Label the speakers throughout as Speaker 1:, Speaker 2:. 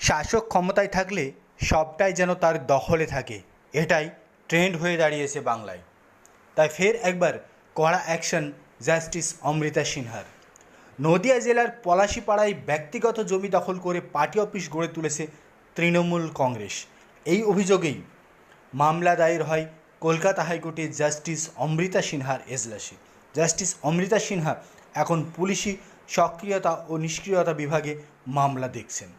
Speaker 1: শাসক ক্ষমতায় থাকলে সবটাই যেন তার দখলে থাকে। এটাই ট্রেন্ড হয়ে দাঁড়িয়েছে বাংলায়। তাই ফের একবার কড়া অ্যাকশন জাস্টিস অমৃতা সিনহার। নদিয়া জেলার পলাশিপাড়ায় ব্যক্তিগত জমি দখল করে পার্টি অফিস গড়ে তুলেছে তৃণমূল কংগ্রেস। এই অভিযোগেই মামলা দায়ের হয় কলকাতা হাইকোর্টে জাস্টিস অমৃতা সিনহার এজলাসে। জাস্টিস অমৃতা সিনহা এখন পুলিশি সক্রিয়তা ও নিষ্ক্রিয়তা বিভাগে মামলা দেখছেন।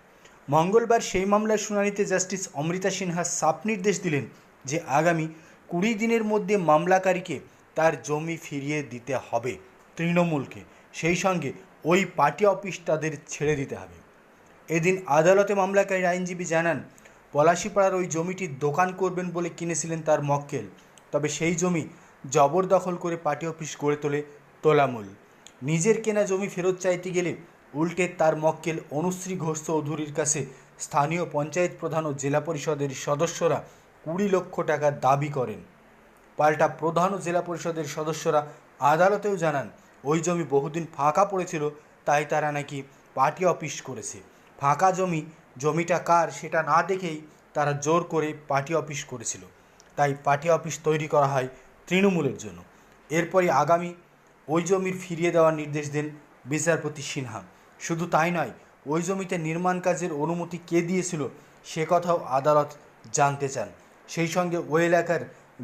Speaker 1: মঙ্গলবার সেই মামলার শুনানিতে জাস্টিস অমৃতা সিনহা সাপ নির্দেশ দিলেন যে আগামী কুড়ি দিনের মধ্যে মামলাকারীকে তার জমি ফিরিয়ে দিতে হবে তৃণমূলকে। সেই সঙ্গে ওই পার্টি অফিস তাদের ছেড়ে দিতে হবে। এদিন আদালতে মামলাকারী আইনজীবী জানান, পলাশিপাড়ার ওই জমিটির দোকান করবেন বলে কিনেছিলেন তার মক্কেল। তবে সেই জমি জবরদখল করে পার্টি অফিস গড়ে তোলে তোলামূল। নিজের কেনা জমি ফেরত চাইতে গেলে উল্টে তার মক্কেল অনুশ্রী ঘোষ চৌধুরীর কাছে স্থানীয় পঞ্চায়েত প্রধান ও জেলা পরিষদের সদস্যরা কুড়ি লক্ষ টাকা দাবি করেন। পাল্টা প্রধান ও জেলা পরিষদের সদস্যরা আদালতেও জানান, ওই জমি বহুদিন ফাঁকা পড়েছিল, তাই তারা নাকি পার্টি অফিস করেছে। ফাঁকা জমি, জমিটা কার সেটা না দেখেই তারা জোর করে পার্টি অফিস করেছিল। তাই পার্টি অফিস তৈরি করা হয় তৃণমূলের জন্য। এরপরই আগামী ওই জমির ফিরিয়ে দেওয়ার নির্দেশ দেন বিচারপতি সিনহা। শুধু তাই নয়, ওই জমিতে নির্মাণ কাজের অনুমতি কে দিয়েছিল সে কথাও আদালত জানতে চান। সেই সঙ্গে ওই এলাকার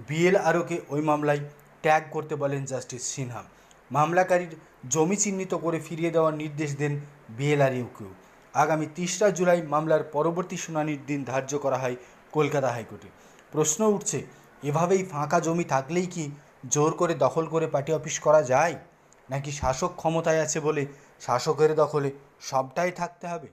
Speaker 1: বিএলআরওকে ওই মামলায় ট্যাগ করতে বলেন জাস্টিস সিনহা। মামলাকারীর জমি চিহ্নিত করে ফিরিয়ে দেওয়ার নির্দেশ দেন বিএলআরইউকেও আগামী তিসরা জুলাই মামলার পরবর্তী শুনানির দিন ধার্য করা হয় কলকাতা হাইকোর্টে। প্রশ্ন উঠছে, এভাবেই ফাঁকা জমি থাকলেই কি জোর করে দখল করে পার্টি অফিস করা যায়? নাকি শাসক ক্ষমতায় আছে বলে শাসকের দখলে সবটাই থাকতে হবে।